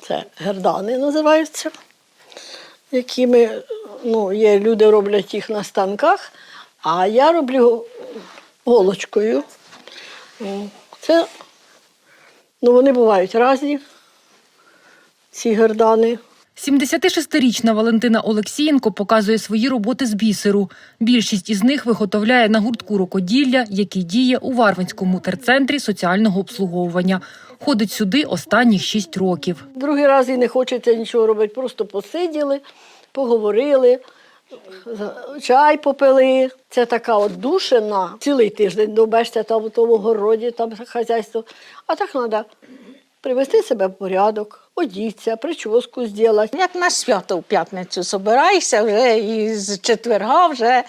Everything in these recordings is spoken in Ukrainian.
Це гердани називаються, якими ну, є, люди роблять їх на станках, а я роблю голочкою. Це, ну, вони бувають різні, ці гердани. 76-річна Валентина Олексієнко показує свої роботи з бісеру. Більшість із них виготовляє на гуртку рукоділля, який діє у Варвинському терцентрі соціального обслуговування. Ходить сюди останніх шість років. Другий раз і не хочеться нічого робити, просто посиділи, поговорили, чай попили. Це така от душина. Цілий тиждень добешся там у тому городі, там хазяйство. А так треба привести себе в порядок, одіться, прическу зробити. Як на свято в п'ятницю собираєшся вже і з четверга вже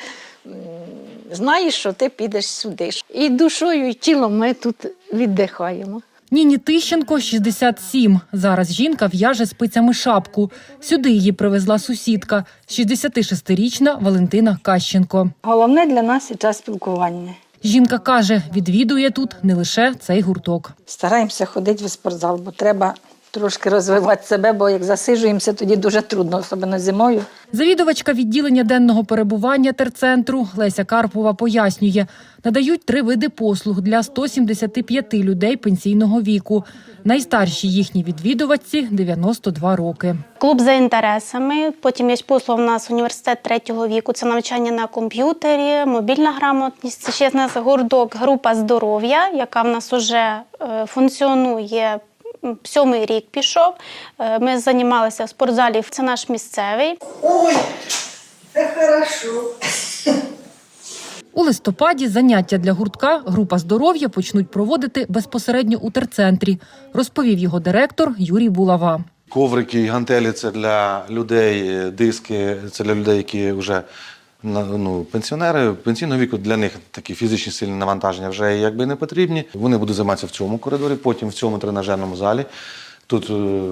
знаєш, що ти підеш сюди. І душою, і тілом ми тут віддихаємо. Ніні Тищенко 67. Зараз жінка в'яже спицями шапку. Сюди її привезла сусідка, 66-річна Валентина Кащенко. Головне для нас час спілкування. Жінка каже, відвідує тут не лише цей гурток. Стараємося ходити в спортзал, бо треба трошки розвивати себе, бо як засиджуємося, тоді дуже трудно, особливо зимою. Завідувачка відділення денного перебування терцентру Леся Карпова пояснює, надають три види послуг для 175 людей пенсійного віку. Найстарші їхні відвідувачці 92 роки. Клуб за інтересами. Потім є послуга у нас університет третього віку. Це навчання на комп'ютері, мобільна грамотність. Це ще в нас гурток група здоров'я, яка в нас вже е, функціонує. Сьомий рік пішов. Е, Ми займалися в спортзалі. Це наш місцевий. У листопаді заняття для гуртка група здоров'я почнуть проводити безпосередньо у терцентрі, розповів його директор Юрій Булава. Коврики і гантелі це для людей, е, диски це для людей, які вже ну, пенсіонери пенсійного віку. Для них такі фізичні сильні навантаження вже якби не потрібні. Вони будуть займатися в цьому коридорі, потім в цьому тренажерному залі. Тут е,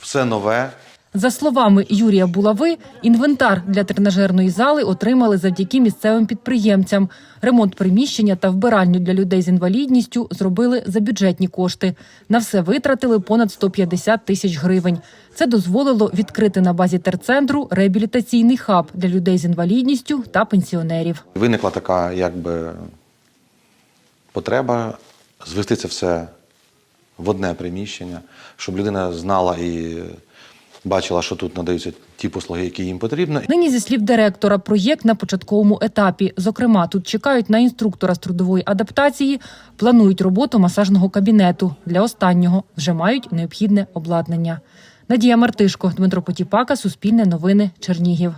все нове. За словами Юрія Булави, інвентар для тренажерної зали отримали завдяки місцевим підприємцям. Ремонт приміщення та вбиральню для людей з інвалідністю зробили за бюджетні кошти. На все витратили понад 150 тисяч гривень. Це дозволило відкрити на базі терцентру реабілітаційний хаб для людей з інвалідністю та пенсіонерів. Виникла така якби потреба звести це все в одне приміщення, щоб людина знала і бачила, що тут надаються ті послуги, які їм потрібні. Нині, зі слів директора, проєкт на початковому етапі. Зокрема, тут чекають на інструктора з трудової адаптації, планують роботу масажного кабінету. Для останнього вже мають необхідне обладнання. Надія Мартишко, Дмитро Потіпака, Суспільне новини, Чернігів.